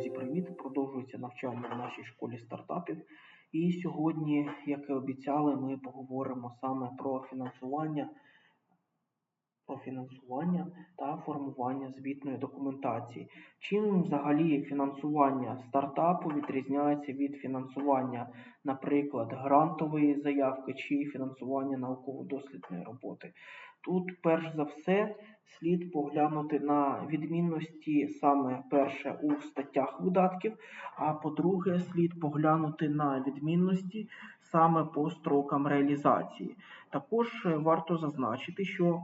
Друзі, привіт! Продовжується навчання в нашій школі стартапів. І сьогодні, як і обіцяли, ми поговоримо саме про фінансування, про фінансування та формування звітної документації. Чим взагалі фінансування стартапу відрізняється від фінансування, наприклад, грантової заявки чи фінансування науково-дослідної роботи? Тут, перш за все, слід поглянути на відмінності саме перше у статтях видатків, а по-друге, слід поглянути на відмінності саме по строкам реалізації. Також варто зазначити, що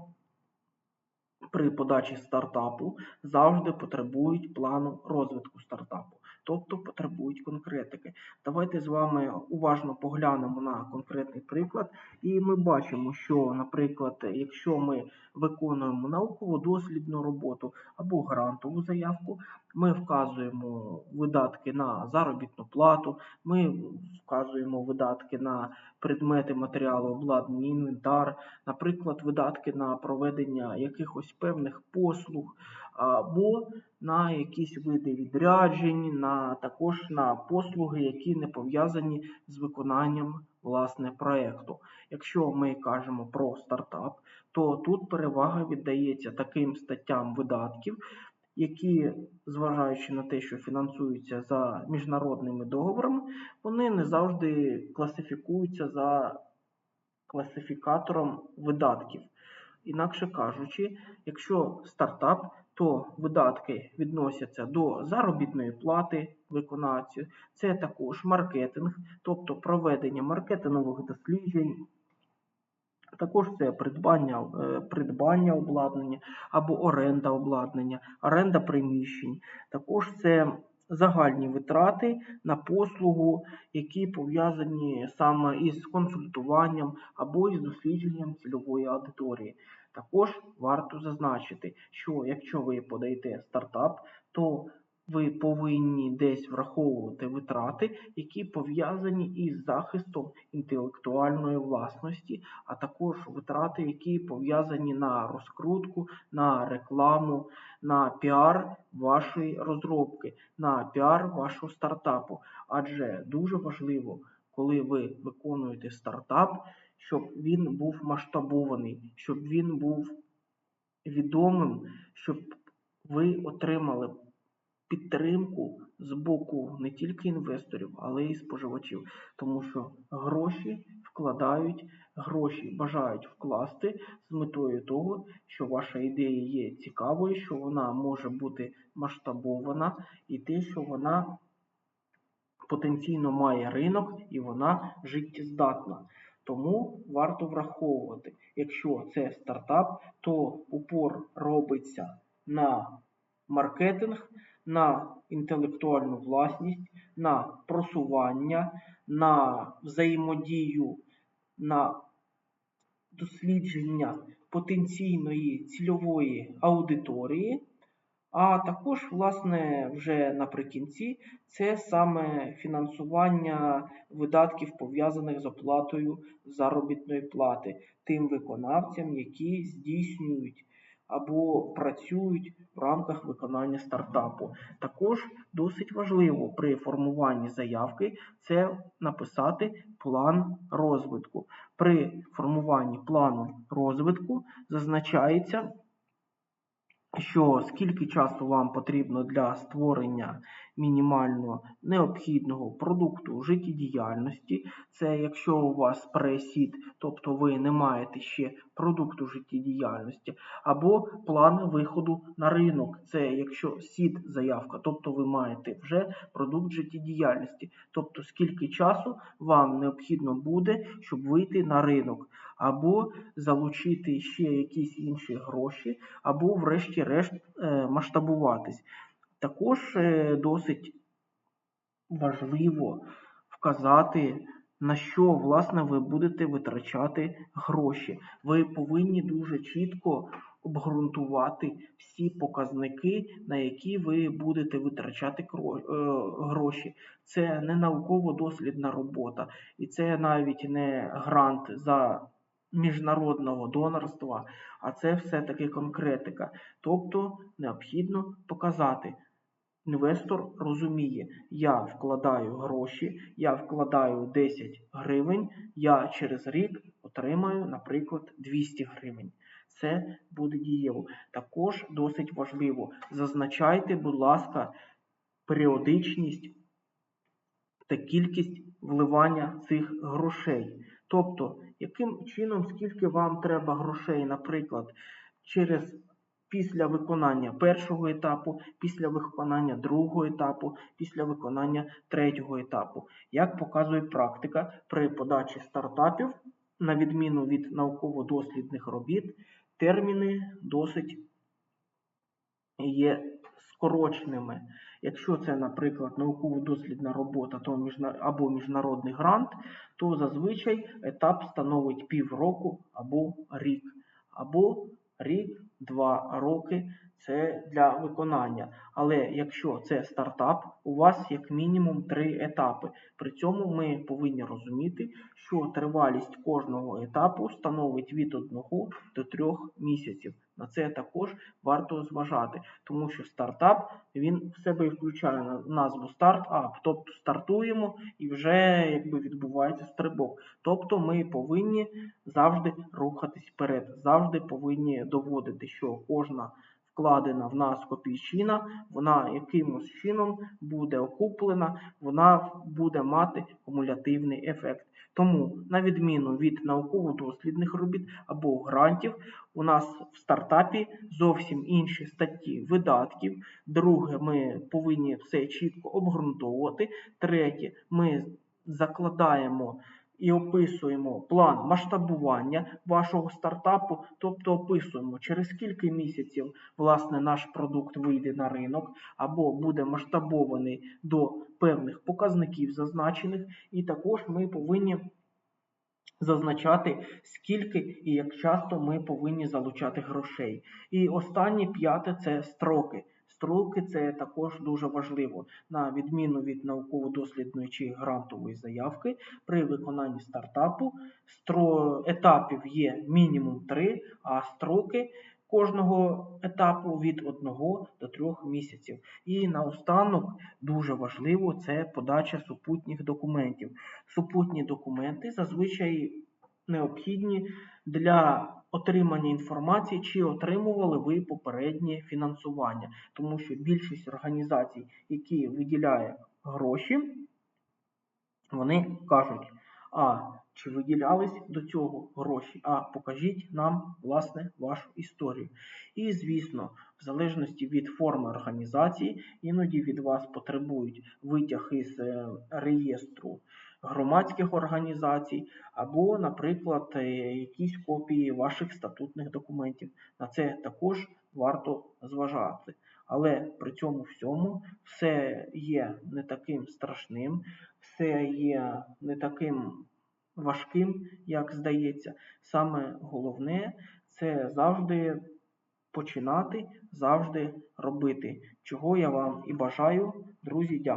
при подачі стартапу завжди потребують плану розвитку стартапу, тобто потребують конкретики. Давайте з вами уважно поглянемо на конкретний приклад, і ми бачимо, що, наприклад, якщо ми виконуємо науково-дослідну роботу або грантову заявку, ми вказуємо видатки на заробітну плату, ми вказуємо видатки на предмети матеріалу обладнання, інвентар, наприклад, видатки на проведення якихось певних послуг, або на якісь види відряджень, на також на послуги, які не пов'язані з виконанням власне проекту. Якщо ми кажемо про стартап, то тут перевага віддається таким статтям видатків, які, зважаючи на те, що фінансуються за міжнародними договорами, вони не завжди класифікуються за класифікатором видатків. Інакше кажучи, якщо стартап, то видатки відносяться до заробітної плати виконавцю, це також маркетинг, тобто проведення маркетингових досліджень. Також це придбання е, придбання обладнання або оренда обладнання, оренда приміщень. Також це загальні витрати на послугу, які пов'язані саме із консультуванням або із дослідженням цільової аудиторії. Також варто зазначити, що якщо ви подаєте стартап, то ви повинні десь враховувати витрати, які пов'язані із захистом інтелектуальної власності, а також витрати, які пов'язані на розкрутку, на рекламу, на піар вашої розробки, на піар вашого стартапу. Адже дуже важливо, коли ви виконуєте стартап, щоб він був масштабований, щоб він був відомим, щоб ви отримали підтримку з боку не тільки інвесторів, але й споживачів, тому що гроші вкладають, гроші бажають вкласти з метою того, що ваша ідея є цікавою, що вона може бути масштабована, і те, що вона потенційно має ринок і вона життєздатна. Тому варто враховувати, якщо це стартап, то упор робиться на маркетинг, на інтелектуальну власність, на просування, на взаємодію, на дослідження потенційної цільової аудиторії. А також, власне, вже наприкінці це саме фінансування видатків, пов'язаних з оплатою заробітної плати тим виконавцям, які здійснюють або працюють в рамках виконання стартапу. Також досить важливо при формуванні заявки це написати план розвитку. При формуванні плану розвитку зазначається що скільки часу вам потрібно для створення мінімально необхідного продукту життєдіяльності. Це якщо у вас пресід, тобто ви не маєте ще продукту життєдіяльності, або план виходу на ринок. Це якщо сід заявка, тобто ви маєте вже продукт життєдіяльності, тобто скільки часу вам необхідно буде, щоб вийти на ринок, або залучити ще якісь інші гроші, або, врешті-решт, е, масштабуватись. Також е, досить важливо вказати, на що власне ви будете витрачати гроші. Ви повинні дуже чітко обґрунтувати всі показники, на які ви будете витрачати е, гроші. Це не науково-дослідна робота, і це навіть не грант за міжнародного донорства, а це все-таки конкретика. Тобто необхідно показати, інвестор розуміє, я вкладаю гроші, я вкладаю 10 гривень, я через рік отримаю, наприклад, 200 гривень. Це буде дієво. Також досить важливо. Зазначайте, будь ласка, періодичність та кількість вливання цих грошей. Тобто, яким чином, скільки вам треба грошей, наприклад, через після виконання першого етапу, після виконання другого етапу, після виконання третього етапу. Як показує практика, при подачі стартапів, на відміну від науково-дослідних робіт, терміни досить є скороченими. Якщо це, наприклад, науково-дослідна робота то або міжнародний грант, то зазвичай етап становить півроку або рік, або рік, два роки це для виконання. Але якщо це стартап, у вас як мінімум три етапи. При цьому ми повинні розуміти, що тривалість кожного етапу становить від 1 до 3 місяців. На це також варто зважати, тому що стартап він в себе включає назву стартап, тобто стартуємо і вже якби відбувається стрибок. Тобто ми повинні завжди рухатись вперед, завжди повинні доводити, що кожна вкладена в нас копійчина, вона якимось чином буде окуплена, вона буде мати кумулятивний ефект. Тому, на відміну від науково-дослідних робіт або грантів, у нас в стартапі зовсім інші статті видатків. Друге, ми повинні все чітко обґрунтовувати. Третє, ми закладаємо і описуємо план масштабування вашого стартапу, тобто описуємо, через скільки місяців власне наш продукт вийде на ринок або буде масштабований до певних показників зазначених, і також ми повинні зазначати, скільки і як часто ми повинні залучати грошей. І останнє п'яте це строки. Строки це також дуже важливо. На відміну від науково-дослідної чи грантової заявки, при виконанні стартапу стро... етапів є мінімум 3, а строки кожного етапу від 1 до 3 місяців. І наостанок дуже важливо це подача супутніх документів. Супутні документи зазвичай необхідні для отримання інформації, чи отримували ви попереднє фінансування, тому що більшість організацій, які виділяють гроші, вони кажуть, а чи виділялись до цього гроші, а покажіть нам власне вашу історію. І, звісно, в залежності від форми організації, іноді від вас потребують витяг із е, реєстру громадських організацій, або, наприклад, е, якісь копії ваших статутних документів. На це також варто зважати. Але при цьому всьому все є не таким страшним, все є не таким важким, як здається. Саме головне це завжди починати, завжди робити, чого я вам і бажаю, друзі. Дякую.